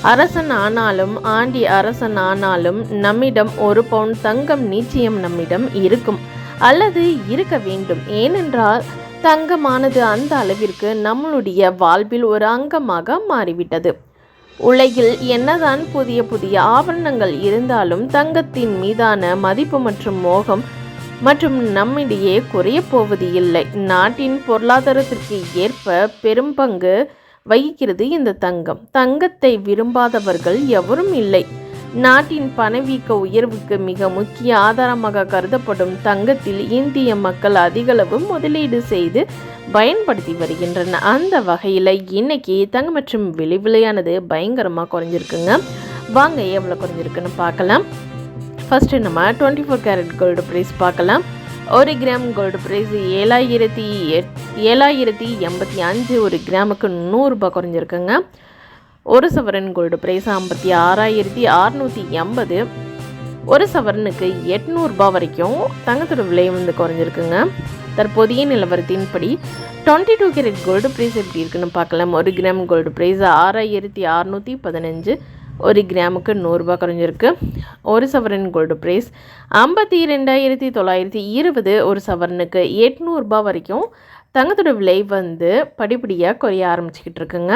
அரசன் ஆனாலும் ஆண்டி அரசன் ஆனாலும் நம்மிடம் ஒரு பவுன் தங்கம் நிச்சயம் நம்மிடம் இருக்கும். அல்லது இருக்க வேண்டும். ஏனென்றால் தங்கமானது அந்த அளவிற்கு நம்மளுடைய வாழ்வில் ஒரு அங்கமாக மாறிவிட்டது. உலகில் என்னதான் புதிய புதிய ஆபரணங்கள் இருந்தாலும் தங்கத்தின் மீதான மதிப்பு மற்றும் மோகம் மற்றும் நம்மிடையே குறையப் போவது இல்லை நாட்டின் பொருளாதாரத்திற்கு ஏற்ப பெரும் பங்கு வகிக்கிறது இந்த தங்கம். தங்கத்தை விரும்பாதவர்கள் எவரும் இல்லை. நாட்டின் பணவீக்க உயர்வுக்கு மிக முக்கிய ஆதாரமாக கருதப்படும் தங்கத்தில் இந்திய மக்கள் அதிகளவு முதலீடு செய்து பயன்படுத்தி வருகின்றன. அந்த வகையில் இன்னைக்கு தங்கம் மற்றும் விலை விலையானது பயங்கரமாக குறைஞ்சிருக்குங்க. வாங்க எவ்வளோ குறைஞ்சிருக்குன்னு பார்க்கலாம். ஃபஸ்ட்டு நம்ம twenty four carat gold price பார்க்கலாம். ஒரு கிராம் கோல்டு ப்ரைஸ் ஏழாயிரத்தி எட் ஏழாயிரத்தி எண்பத்தி அஞ்சு ஒரு கிராமுக்கு நூறுரூபா குறைஞ்சிருக்குங்க. ஒரு சவரன் கோல்டு ப்ரைஸ் ஐம்பத்தி ஆறாயிரத்தி அறநூற்றி எண்பது. ஒரு சவரனுக்கு எட்நூறுபா வரைக்கும் தங்கத்தோட விலை வந்து குறைஞ்சிருக்குங்க. தற்போதைய நிலவரத்தின்படி twenty two carat gold price எப்படி இருக்குன்னு பார்க்கலாம். ஒரு கிராம் கோல்டு ப்ரைஸ் ஆறாயிரத்தி அறநூற்றி பதினஞ்சு. ஒரு கிராமுக்கு நூறுரூபா குறைஞ்சிருக்கு. ஒரு சவரன் கோல்டு ப்ரைஸ் ஐம்பத்தி ரெண்டாயிரத்தி தொள்ளாயிரத்தி இருபது ஒரு சவரனுக்கு எட்நூறுபா வரைக்கும் தங்கத்தோட விலை வந்து படிப்படியாக குறைய ஆரம்பிச்சுக்கிட்டு இருக்குங்க.